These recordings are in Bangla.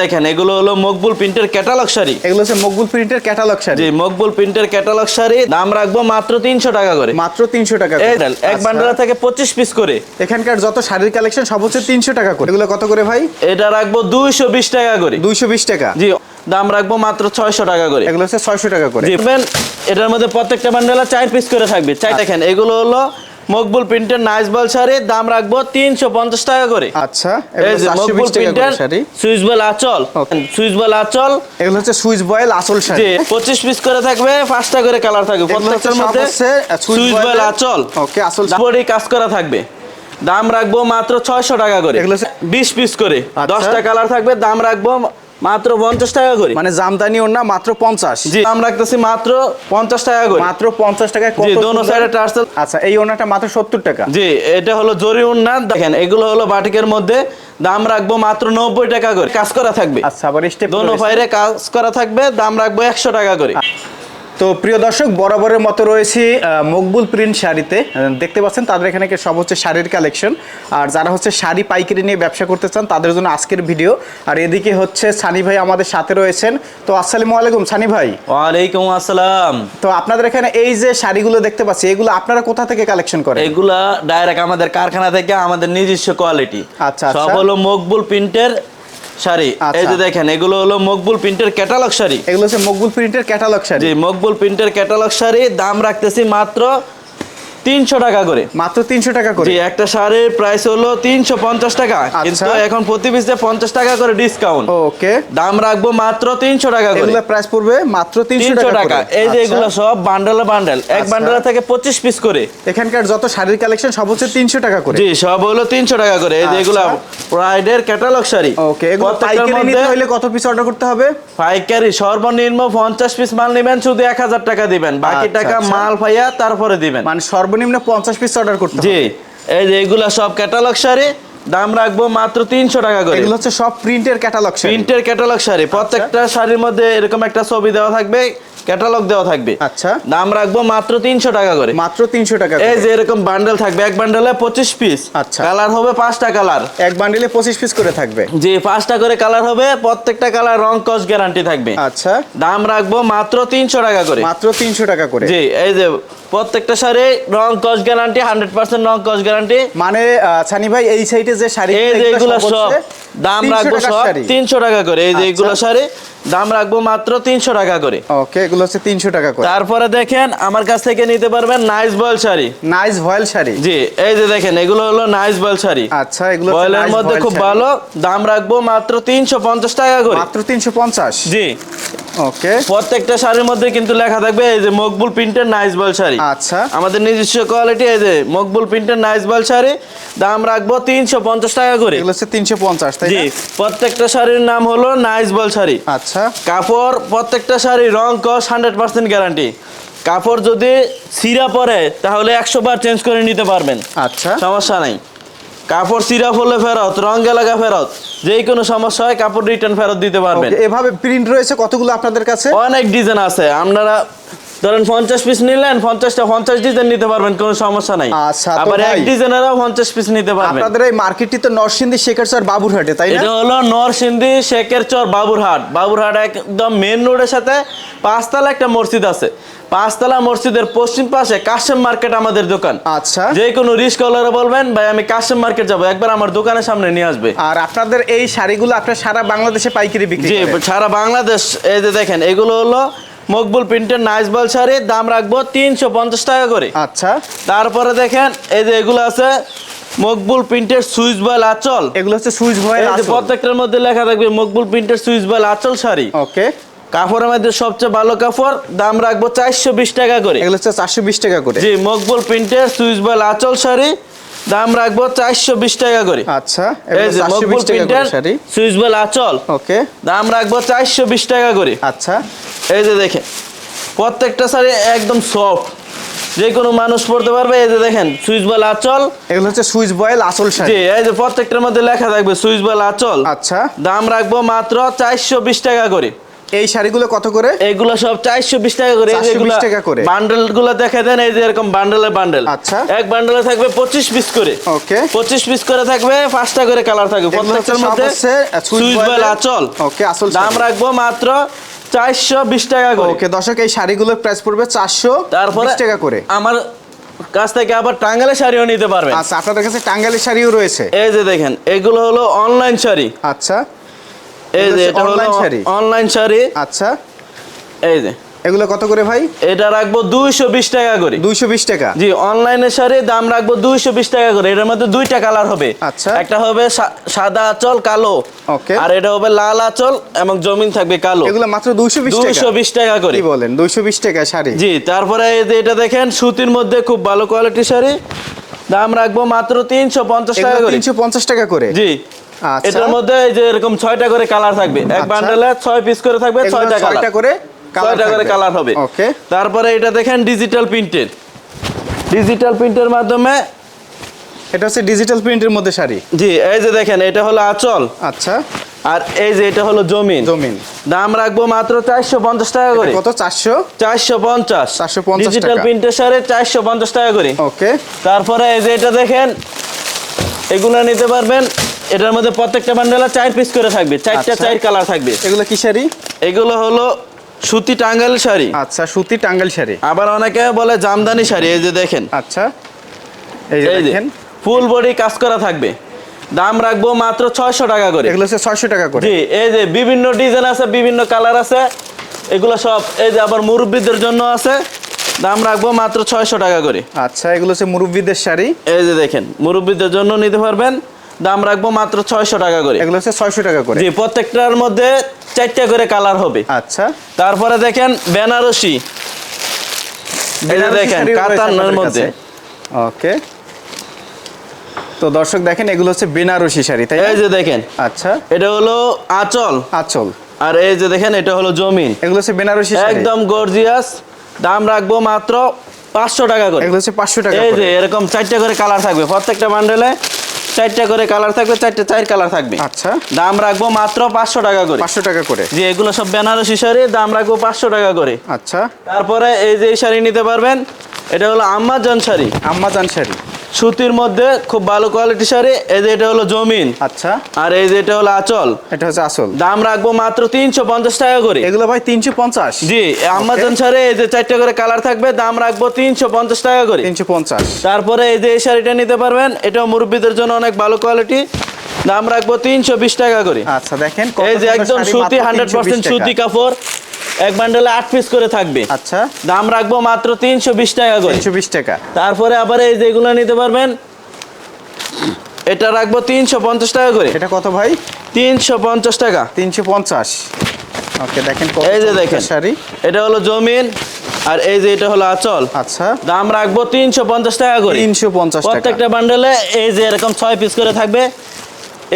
দেখেন এগুলো হলো মকবুল প্রিন্টের ক্যাটালগ শাড়ি। এগুলো হচ্ছে মকবুল প্রিন্টের ক্যাটালগ শাড়ি। জি মকবুল প্রিন্টের ক্যাটালগ শাড়ি। দাম রাখব মাত্র তিনশো টাকা করে। মাত্র তিনশো টাকা করে। এক আচ্ছা। বান্ডালা থেকে পঁচিশ পিস করে। এখানকার যত শাড়ির কালেকশন সব হচ্ছে তিনশো টাকা করে। এগুলো কত করে ভাই? এটা রাখব দুইশো বিশ টাকা করে। দুইশো বিশ টাকা। জি দাম রাখব মাত্র ছয়শো টাকা করে। এগুলো হচ্ছে ছয়শো টাকা করে। দেখবেন, এটার মধ্যে প্রত্যেকটা বান্ডেলা চার পিস করে থাকবে। চাই দেখেন এগুলো হলো মকবুল প্রিন্টের নাইস বল শাড়ি দাম রাখব তিনশো পঞ্চাশ টাকা করে। আচ্ছা এই যে মকবুল প্রিন্টের সুইচ বল আচল সুইচ বল আচল। এগুলো হচ্ছে সুইচ বয়েল আসল শাড়ি। পঁচিশ পিস করে থাকবে পাঁচটা করে কালার থাকবে প্রত্যেকটার মধ্যে সুইচ বল আচল। ওকে আসল বডি কাজ করা থাকবে। দাম রাখব মাত্র ছয়শো টাকা করে। বিশ পিস করে আচ্ছা। দশটা কালার থাকবে দাম রাখব মাত্র পঞ্চাশ টাকা করে। মানে জামদানি ওর না মাত্র পঞ্চাশ। জি। দাম রাখতেছি মাত্র পঞ্চাশ টাকা করে। মাত্র পঞ্চাশ টাকা দোনো সাইডে টার্সেল। আচ্ছা এই ওনাটা মাত্র সত্তর টাকা। জি এটা হলো জরি উন্না দেখেন এগুলো হলো বাটিকের মধ্যে দাম রাখব মাত্র নব্বই টাকা করে। কাজ করা থাকবে। আচ্ছা আবার স্টেপ দোনো ফাইরে কাজ করা থাকবে দাম রাখব একশো টাকা করে। তো প্রিয় দর্শক বরাবরের মতো রয়েছি মকবুল প্রিন্ট শাড়িতে। দেখতে পাচ্ছেন তাদের এখানে কি সব হচ্ছে শাড়ির কালেকশন। আর যারা হচ্ছে শাড়ি পাইকারি নিয়ে ব্যবসা করতে চান তাদের জন্য আজকের ভিডিও। আর এদিকে হচ্ছে সানি ভাই আমাদের সাথে রয়েছেন। তো আসসালামু আলাইকুম সানি ভাই। ওয়ালাইকুম আসসালাম। তো আপনাদের এখানে এই যে শাড়িগুলো দেখতে পাচ্ছি এগুলো আপনারা কোথা থেকে কালেকশন করেন? এগুলা ডাইরেক্ট আমাদের কারখানা থেকে আমাদের নিজস্ব কোয়ালিটি আচ্ছা, সব আচ্ছা। হলো মকবুল প্রিন্টের শাড়ি। আচ্ছা। এই যে দেখেন এগুলো হলো মকবুল প্রিন্টের ক্যাটালগ শাড়ি। এগুলো হচ্ছে মকবুল প্রিন্টের ক্যাটালগ শাড়ি। জি মকবুল প্রিন্টের ক্যাটালগ শাড়ি দাম রাখতেছি মাত্র তিনশো টাকা করে। মাত্র তিনশো টাকা করে? একটা শাড়ির প্রাইস হলো তিনশো পঞ্চাশ টাকা। আচ্ছা। কিন্তু এখন প্রতি পিসে পঞ্চাশ টাকা করে ডিসকাউন্ট ওকে। দাম রাখব মাত্র তিনশো টাকা করে। প্রাইস পড়বে মাত্র তিনশো টাকা এই যে আচ্ছা। এগুলো সব বান্ডেলে বান্ডেল এক আচ্ছা। বান্ডেল থেকে পঁচিশ পিস করে। এখানকার যত শাড়ির কালেকশন সব হচ্ছে তিনশো টাকা করে। জি সব হলো তিনশো টাকা করে। এই যে আচ্ছা। এগুলো প্রাইডের ক্যাটালগ শাড়ি। ওকে এগুলো পাইকারি নিতে হলে কত পিস অর্ডার করতে হবে? পাইকারি সর্বনিম্ন পঞ্চাশ পিস মাল নেবেন শুধু এক হাজার টাকা দিবেন। বাকি আচ্ছা, টাকা আচ্ছা। মাল পাইয়া তারপরে দিবেন। মানে সর্বনিম্ন পঞ্চাশ পিস অর্ডার করতে জি। এই যে এগুলা সব ক্যাটালগ শাড়ি দাম রাখব মাত্র তিনশো টাকা করে। এগুলো হচ্ছে সব প্রিন্টের ক্যাটালগ প্রিন্টের ক্যাটালগ শাড়ি। প্রত্যেকটা শাড়ির মধ্যে এরকম একটা ছবি দেওয়া থাকবে ক্যাটালগ দেওয়া থাকবে। আচ্ছা। দাম রাখব মাত্র তিনশো টাকা করে। মাত্র তিনশো টাকা এই যে এরকম বান্ডেল থাকবে এক বান্ডেলে পঁচিশ পিস আচ্ছা। কালার হবে পাঁচটা কালার এক বান্ডিলে পঁচিশ পিস করে থাকবে। জি পাঁচটা করে কালার হবে প্রত্যেকটা কালার রং কস গ্যারান্টি থাকবে। আচ্ছা। দাম রাখব মাত্র তিনশো টাকা করে। মাত্র তিনশো টাকা করে। জি এই যে প্রত্যেকটা শাড়ি রং কস গ্যারান্টি হান্ড্রেড পার্সেন্ট রং কস গ্যারান্টি। মানে সানি ভাই এই সাইডে যে শাড়ি এই যে এগুলো সব দাম রাখব সব তিনশো টাকা করে। এই যে আচ্ছা। এগুলো শাড়ি দাম রাখব মাত্র তিনশো টাকা করে। ওকে এগুলো হচ্ছে তিনশো টাকা করে। তারপরে দেখেন আমার কাছ থেকে নিতে পারবেন nice voile sari. Nice voile sari. জি এই যে দেখেন এগুলো হলো নাইস বয়েল শাড়ি। আচ্ছা এগুলো বয়েলের মধ্যে খুব ভালো দাম রাখব মাত্র তিনশো পঞ্চাশ টাকা করে। মাত্র তিনশো পঞ্চাশ। জি। ওকে। প্রত্যেকটা শাড়ির মধ্যে কিন্তু লেখা থাকবে এই যে মকবুল প্রিন্টের নাইস বল শাড়ি। আচ্ছা। আমাদের নিজস্ব কোয়ালিটি এই যে মকবুল প্রিন্টের নাইস বল শাড়ি দাম রাখব তিনশো পঞ্চাশ টাকা করে। এগুলো হচ্ছে তিনশো পঞ্চাশ তাই জি প্রত্যেকটা শাড়ির নাম হলো নাইস বল শাড়ি। আচ্ছা। কাপড় প্রত্যেকটা শাড়ি রং কস হান্ড্রেড পার্সেন্ট গ্যারান্টি কাপড় যদি সিরা পরে তাহলে একশো বার চেঞ্জ করে নিতে পারবেন। আচ্ছা। সমস্যা নাই। কাপড় সিরাপ হলে ফেরত রং এলাকা ফেরত। যে কোনো সমস্যা হয় কাপড় রিটার্ন ফেরত দিতে পারবেন। এভাবে প্রিন্ট রয়েছে কতগুলো আপনাদের কাছে? অনেক ডিজাইন আছে। আপনারা ধরেন পঞ্চাশ পিস নিলেন পঞ্চাশটা পঞ্চাশ ডিজাইন নিতে পারবেন কোনো সমস্যা নাই। আচ্ছা, আবার এক ডিজাইনেরও পঞ্চাশ পিস নিতে পারবেন। আপনাদের এই মার্কেটটি তো নরসিংদী শেখার স্যার বাবুরহাটে তাই এটা হলো নরসিংদী শেখের চর বাবুরহাট। বাবুরহাট একদম মেন রোডের সাথে পাঁচতলা একটা মসজিদ আছে। পাঁচতলা মসজিদের পশ্চিম পাশে কাশেম মার্কেট আমাদের দোকান। আচ্ছা। যে কোনো রিস্ক কলারে বলবেন ভাই আমি কাশেম মার্কেট যাব। একবার আমার দোকানের সামনে নিয়ে আসবে। আর আপনাদের এই শাড়িগুলো আপনার সারা বাংলাদেশে পাইকারি বিক্রি জি সারা বাংলাদেশ এই যে দেখেন এগুলো হলো মকবুল প্রিন্টের নাইস বল শাড়ি দাম রাখব তিনশো পঞ্চাশ টাকা করে। আচ্ছা। তারপরে দেখেন এই যে এগুলো আছে মকবুল প্রিন্টের সুইচ বল আচল। এগুলো হচ্ছে সুইচ যে প্রত্যেকটার মধ্যে লেখা থাকবে মকবুল প্রিন্টের সুইচ বল আচল শাড়ি। ওকে। কাপড়ের মধ্যে সবচেয়ে ভালো কাপড় দাম রাখব চারশো বিশ টাকা করে। এগুলো হচ্ছে চারশো বিশ টাকা করে। জি মকবুল প্রিন্টের সুইচ বল আচল শাড়ি। দাম রাখব চারশো বিশ টাকা করে। আচ্ছা আচল। ওকে। দাম রাখব চারশো বিশ টাকা করে। আচ্ছা। এই যে দেখেন প্রত্যেকটা শাড়ি একদম সফট। যে কোনো মানুষ পড়তে পারবে এই যে দেখেন সুইচ বল আচল। এগুলো হচ্ছে সুইচ বয়েল আসল শাড়ি। জি এই যে প্রত্যেকটার মধ্যে লেখা থাকবে সুইচ বল আচল। আচ্ছা। দাম রাখব মাত্র চারশো বিশ টাকা করে। এই শাড়িগুলো কত করে? এগুলো সব চারশো বিশ টাকা করে। 420 টাকা করে। বান্ডেলগুলো দেখে দেন এই যে এরকম বান্ডেলের বান্ডেল। আচ্ছা। এক বান্ডেলে থাকবে পঁচিশ পিস করে। ওকে। পঁচিশ পিস করে থাকবে পাঁচটা করে কালার থাকবে। এগুলো প্রত্যেকটার মধ্যে সুইচ বয়েল আচল। ওকে, আঁচল দাম রাখব মাত্র চারশো বিশ টাকা করে। ওকে দর্শক এই শাড়িগুলোর প্রাইস পড়বে চারশো তারপরে টাকা করে। আমার কাছ থেকে আবার টাঙ্গালে শাড়িও নিতে পারবেন। আচ্ছা আপনাদের কাছে টাঙ্গালি শাড়িও রয়েছে। এই যে দেখেন এগুলো হলো অনলাইন শাড়ি। আচ্ছা। এই যে এটা হলো অনলাইন শাড়ি। আচ্ছা। এই যে। এগুলো কত করে ভাই? এটা রাখব দুইশো বিশ টাকা করে। দুইশো বিশ টাকা। জি অনলাইনে শাড়ি দাম রাখব দুইশো বিশ টাকা করে। এটার মধ্যে দুইটা কালার হবে। আচ্ছা। একটা হবে সাদা আঁচল কালো। ওকে। আর এটা হবে লাল আঁচল এবং জমিন থাকবে কালো। এগুলো মাত্র দুইশো বিশ দুইশো বিশ টাকা করে। কি বলেন? দুইশো বিশ টাকা শাড়ি। জি তারপরে এই যে এটা দেখেন সুতির মধ্যে খুব ভালো কোয়ালিটির শাড়ি। দাম রাখব মাত্র তিনশো পঞ্চাশ টাকা করে। তিনশো পঞ্চাশ টাকা করে। জি। এটার মধ্যে এই যে এরকম ছয়টা করে কালার থাকবে। এক আচ্ছা। বান্ডেলে ছয় পিস করে থাকবে ছয়টা কালার করে ছয়টা করে কালার হবে। ওকে তারপরে এটা দেখেন ডিজিটাল প্রিন্টের ডিজিটাল প্রিন্টের মাধ্যমে এটা হচ্ছে ডিজিটাল প্রিন্টের মধ্যে শাড়ি। জি এই যে দেখেন এটা হলো আঁচল। আচ্ছা। আর এই যে এটা হলো জমিন। জমিন। দাম রাখব মাত্র চারশো পঞ্চাশ টাকা করে। কত? চারশো? চারশো পঞ্চাশ। 450 ডিজিটাল প্রিন্টের সারে চারশো পঞ্চাশ টাকা করে। ওকে তারপরে এই যে এটা দেখেন এগুলো নিতে পারবেন এটার মধ্যে প্রত্যেকটা বান্ডেলে চার পিস করে থাকবে চারটা আচ্ছা। চার কালার থাকবে। এগুলো কি শাড়ি? এগুলো হলো সুতি টাঙ্গাইল শাড়ি। আচ্ছা সুতি টাঙ্গাইল শাড়ি। আবার অনেকে বলে জামদানি শাড়ি এই যে দেখেন। আচ্ছা এই যে এই যে দেখেন। ফুল বডি কাজ করা থাকবে। দাম রাখব মাত্র ছয়শো টাকা করে। এগুলো হচ্ছে ছয়শো টাকা করে। জি এই যে বিভিন্ন ডিজাইন আছে বিভিন্ন কালার আছে। এগুলো সব এই যে আবার মুরব্বীদের জন্য আছে। দাম রাখব মাত্র ছয়শো টাকা করে। আচ্ছা এগুলো হচ্ছে মুরব্বীদের শাড়ি। এই যে দেখেন মুরব্বীদের জন্য নিতে পারবেন। দাম রাখব মাত্র ছয়শো টাকা করে। এগুলো হচ্ছে ছয়শো টাকা করে। জি প্রত্যেকটার মধ্যে চারটা করে কালার হবে। আচ্ছা। তারপরে দেখেন বেনারসি। এই যে বেনারসি দেখেন কাতানের মধ্যে। ওকে। তো দর্শক দেখেন এগুলো হচ্ছে বেনারসি শাড়ি তাই এই যে দেখেন। আচ্ছা। এটা হলো আঁচল। আচল। আর এই যে দেখেন এটা হলো জমিন। এগুলো হচ্ছে বেনারসি একদম গর্জিয়াস। দাম রাখব মাত্র পাঁচশো টাকা করে। এগুলো হচ্ছে পাঁচশো টাকা এই যে এরকম চারটা করে কালার থাকবে। প্রত্যেকটা বান্ডেলে চারটা করে কালার থাকবে চারটা চার কালার থাকবে। আচ্ছা। দাম রাখব মাত্র পাঁচশো টাকা করে। পাঁচশো টাকা করে। যে এগুলো সব বেনারসি শাড়ি দাম রাখব পাঁচশো টাকা করে। আচ্ছা। তারপরে এই যে শাড়ি নিতে পারবেন এটা হলো আম্মাজান শাড়ি। আম্মাজান শাড়ি। সুতির মধ্যে খুব ভালো কোয়ালিটি শাড়ি এই যে এটা হলো জমিন। আচ্ছা। আর এই যে এটা হলো আচল। এটা হচ্ছে আসল দাম রাখব মাত্র তিনশো পঞ্চাশ টাকা করে। এগুলো ভাই তিনশো পঞ্চাশ। জি আমাজন শাড়ি এই যে চারটা করে কালার থাকবে দাম রাখব তিনশো পঞ্চাশ টাকা করে। তিনশো পঞ্চাশ। তারপরে এই যে এই শাড়িটা নিতে পারবেন এটাও মুরব্বীদের জন্য অনেক ভালো কোয়ালিটি দাম রাখব তিনশো বিশ টাকা করে। আচ্ছা দেখেন এই যে একদম সুতি হান্ড্রেড পার্সেন্ট। সুতি কাপড়। এক বান্ডেলে আট পিস করে থাকবে। আচ্ছা। দাম রাখব মাত্র তিনশো বিশ টাকা করে। তিনশো বিশ টাকা। তারপরে আবার এই যেগুলো নিতে পারবেন এটা রাখব তিনশো পঞ্চাশ টাকা করে। এটা কত ভাই? তিনশো পঞ্চাশ টাকা। তিনশো পঞ্চাশ। ওকে দেখেন এই যে দেখেন শাড়ি। এটা হলো জমিন আর এই যে এটা হলো আচল। আচ্ছা। দাম রাখব তিনশো পঞ্চাশ টাকা করে। তিনশো পঞ্চাশ প্রত্যেকটা বান্ডেলে এই যে এরকম ছয় পিস করে থাকবে।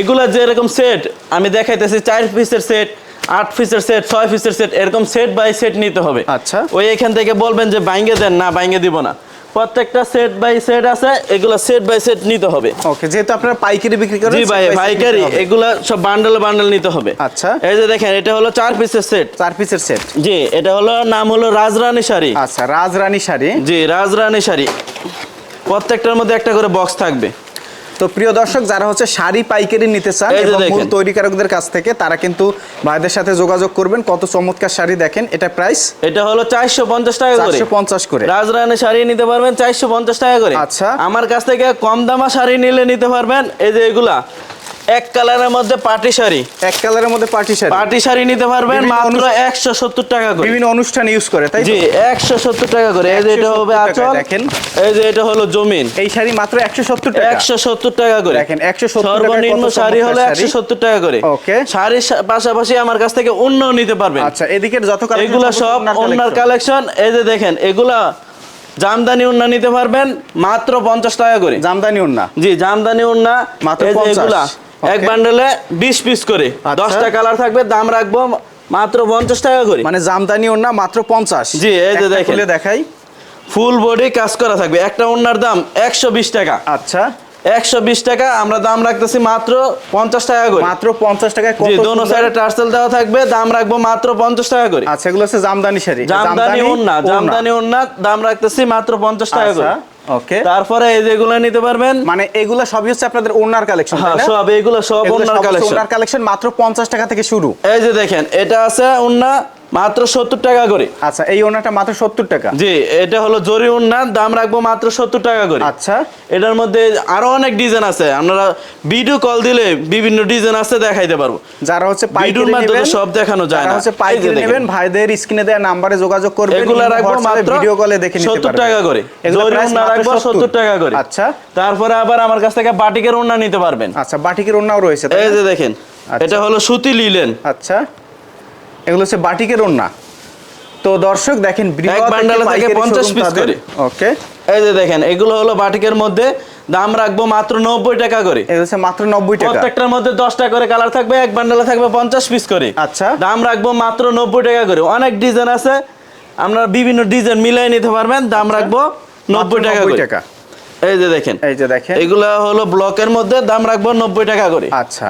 এগুলা যে এরকম সেট আমি দেখাইতেছি চার পিসের সেট আট পিসের সেট ছয় পিসের সেট এরকম সেট বাই সেট নিতে হবে। আচ্ছা। ওই এখান থেকে বলবেন যে বাইঙ্গে দেন না বাইঙ্গে দিব না। প্রত্যেকটা সেট বাই সেট আছে এগুলা সেট বাই সেট নিতে হবে। ওকে যেহেতু আপনারা পাইকারি বিক্রি করেন জি ভাই পাইকারি। এগুলা সব বান্ডেল বান্ডেল নিতে হবে। আচ্ছা। এই যে দেখেন এটা হলো চার পিসের সেট চার পিসের সেট জি এটা হলো নাম হলো রাজরানী শাড়ি। আচ্ছা রাজরানী শাড়ি। জি রাজরানী শাড়ি। প্রত্যেকটার মধ্যে একটা করে বক্স থাকবে। তো প্রিয় দর্শক যারা হচ্ছে শাড়ি পাইকারি নিতে চান এবং মূল। তৈরিকারকদের কাছ থেকে তারা কিন্তু ভাইদের সাথে যোগাযোগ করবেন। কত চমৎকার শাড়ি দেখেন এটা প্রাইস এটা হলো চারশো পঞ্চাশ টাকা করে। চারশো পঞ্চাশ করে। রাজরানী শাড়ি নিতে পারবেন চারশো পঞ্চাশ টাকা করে। আচ্ছা। আমার কাছ থেকে কম দামা শাড়ি নিলে নিতে পারবেন। এই যে এগুলা এক কালারের মধ্যে পাটি শাড়ি। এক কালারের মধ্যে পার্টি শাড়ি। পাটি শাড়ি নিতে পারবেন মাত্র অনুষ্ঠান- একশো সত্তর টাকা করে। বিভিন্ন অনুষ্ঠান ইউজ করে তাই? জি একশো সত্তর টাকা করে। এই যে এটা হবে আচল। দেখেন। এই যে এটা হলো জমিন। এই শাড়ি মাত্র একশো সত্তর টাকা। একশো সত্তর টাকা করে। দেখেন, 170 টাকায় সর্বনিম্ন শাড়ি হলো শাড়ি। একশো সত্তর টাকা করে। ওকে। শাড়ির পাশাপাশি আমার কাছ থেকে অন্য নিতে পারবেন। আচ্ছা এদিকের যত collection এগুলা সব অন্যার। কালেকশন এই যে দেখেন এগুলা জামদানি উন্না নিতে পারবেন মাত্র পঞ্চাশ টাকা করে। জামদানি উন্না জি জামদানি উন্না মাত্র এই 50 এগুলা এক বান্ডেলে বিশ পিস করে। আচ্ছা। দশটা কালার থাকবে দাম রাখব মাত্র পঞ্চাশ টাকা করে। মানে জামদানি ওন্না মাত্র পঞ্চাশ। জি, এই যে দেখেন। দেখাই। ফুল বডি কাজ করা থাকবে। একটা উন্নার দাম একশো বিশ টাকা। আচ্ছা। একশো বিশ টাকা আমরা দাম রাখতেছি মাত্র পঞ্চাশ টাকা করে। মাত্র পঞ্চাশ জি দোনো সাইডে টার্সেল দেওয়া থাকবে দাম রাখব মাত্র পঞ্চাশ টাকা করে। আচ্ছা এগুলো হচ্ছে জামদানি শাড়ি। জামদানি উন্না জামদানি উন্না দাম রাখতেছি মাত্র পঞ্চাশ টাকা করে। ওকে তারপরে এই যেগুলো নিতে পারবেন মানে এগুলো সবই হচ্ছে আপনাদের ওনার কালেকশন হ্যাঁ সব এগুলো সব ওনার কালেকশন ওনার কালেকশন মাত্র পঞ্চাশ টাকা থেকে শুরু। এই যে দেখেন এটা আছে উন্না মাত্র সত্তর টাকা করে। আচ্ছা এই ওনাটা মাত্র সত্তর টাকা? জি এটা হলো জরি উন্নার দাম রাখব মাত্র সত্তর টাকা করে। আচ্ছা। এটার মধ্যে আরও অনেক ডিজাইন আছে। আপনারা ভিডিও কল দিলে বিভিন্ন ডিজাইন আছে দেখাইতে পারব। যারা হচ্ছে পাইকারি মাধ্যমে নেবেন সব দেখানো যায় না। হচ্ছে পাইকারি নেবেন ভাইদের স্ক্রিনে দেওয়া নাম্বারে যোগাযোগ করবেন এগুলা রাখব মাত্র ভিডিও কলে দেখে নিতে 70 পারবেন। টাকা করে। জরি মাত্র রাখব 70 টাকা করে। আচ্ছা। তারপরে আবার আমার কাছ থেকে বাটিকের উন্না নিতে পারবেন। আচ্ছা বাটিকের ওন্নাও রয়েছে এই যে দেখেন আচ্ছা। এটা হলো সুতি লিলেন। আচ্ছা। এগুলো হচ্ছে বাটিকের ওন্না তো দর্শক দেখেন এক বান্ডালে থাকে 50 পিস করে। ওকে এই যে দেখেন এগুলো হলো বাটিকের মধ্যে দাম রাখব মাত্র নব্বই টাকা করে। হচ্ছে মাত্র নব্বই টাকা। প্রত্যেকটার মধ্যে দশটা করে কালার থাকবে এক বান্ডালে থাকবে পঞ্চাশ পিস করে। আচ্ছা। দাম রাখব মাত্র নব্বই টাকা করে। অনেক ডিজাইন আছে আপনারা বিভিন্ন ডিজাইন মিলাই নিতে পারবেন দাম রাখব নব্বই মাত্র টাকা 90 করে। টাকা। এই যে দেখেন এই যে দেখেন। এগুলা হলো ব্লকের মধ্যে দাম রাখব নব্বই টাকা করে। আচ্ছা।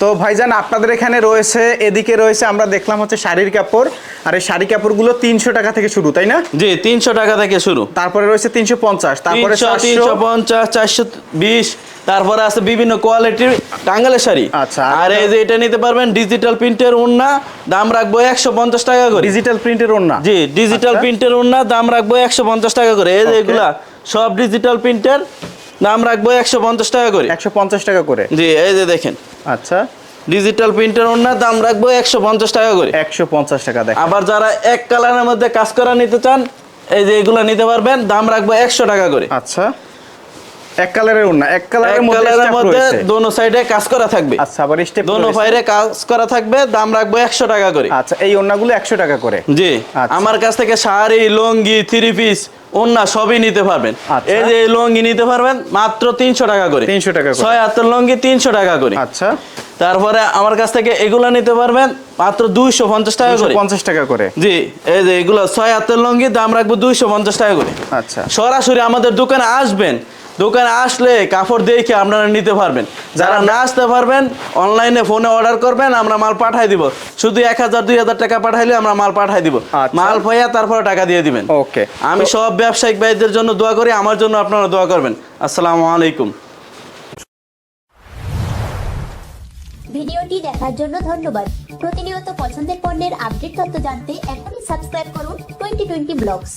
তো ভাইজান আপনাদের এখানে রয়েছে এদিকে রয়েছে আমরা দেখলাম হচ্ছে শাড়ির কাপড়। আর এই শাড়ি কাপড়গুলো তিনশো টাকা থেকে শুরু তাই না? জি তিনশো টাকা থেকে শুরু। তারপরে রয়েছে তিনশো পঞ্চাশ তারপরে তিনশো পঞ্চাশ চারশো বিশ তারপরে আছে বিভিন্ন কোয়ালিটির টাঙ্গালের শাড়ি। আচ্ছা, আর এই যে এটা নিতে পারবেন ডিজিটাল প্রিন্টের উন্না দাম রাখব একশো পঞ্চাশ টাকা করে। ডিজিটাল প্রিন্টের ওন্না জি ডিজিটাল আচ্ছা। প্রিন্টের ওন্না দাম রাখব একশো পঞ্চাশ টাকা করে। এই যে এগুলা সব ডিজিটাল প্রিন্টের দাম রাখব একশো পঞ্চাশ টাকা করে। একশো পঞ্চাশ টাকা করে। জি এই যে দেখেন। আচ্ছা। ডিজিটাল প্রিন্টের ওনার দাম রাখব একশো পঞ্চাশ টাকা করে। একশো পঞ্চাশ টাকা দেখ আবার যারা এক কালারের মধ্যে কাজ করা নিতে চান এই যে এগুলা নিতে পারবেন দাম রাখব একশো টাকা করে। আচ্ছা। এক কালারের ওন্না এক কালারের মধ্যে মধ্যে দোনো সাইডে কাজ করা থাকবে। আচ্ছা আবার স্টেপ দোনো ফাইরে কাজ করা থাকবে দাম রাখব একশো টাকা করে। আচ্ছা এই ওন্নাগুলো একশো টাকা করে। জি আচ্ছা। আমার কাছ থেকে শাড়ি লুঙ্গি থ্রি পিস ওন্না সবই নিতে পারবেন। আচ্ছা। এই যে লুঙ্গি নিতে পারবেন মাত্র তিনশো টাকা করে। 300 টাকা ছয় হাতের লুঙ্গি তিনশো টাকা করে। আচ্ছা। তারপরে আমার কাছ থেকে এগুলা নিতে পারবেন মাত্র দুইশো পঞ্চাশ টাকা করে। পঞ্চাশ টাকা করে। জি এই যে এগুলো ছয় হাতের লঙ্গি দাম রাখব দুইশো পঞ্চাশ টাকা করে। আচ্ছা। সরাসরি আমাদের দোকানে আসবেন দোকানে আসলে কাপড় দেখে আপনারা নিতে পারবেন? যারা না আসতে পারবেন অনলাইনে ফোনে অর্ডার করবেন আমরা মাল পাঠাই দিব। শুধু এক হাজার দুই হাজার টাকা পাঠাইলে আমরা মাল পাঠাই দিব। আচ্ছা। মাল পাইয়া তারপরে টাকা দিয়ে দিবেন। ওকে। আমি সব ব্যবসায়িক ভাইদের জন্য দোয়া করি আমার জন্য আপনারা দোয়া করবেন। আসসালামু আলাইকুম। ভিডিওটি দেখার জন্য ধন্যবাদ। প্রতিনিয়ত পছন্দের পণ্যের আপডেট তথ্য জানতে এখনই সাবস্ক্রাইব করুন টোয়েন্টি টোয়েন্টি ব্লগস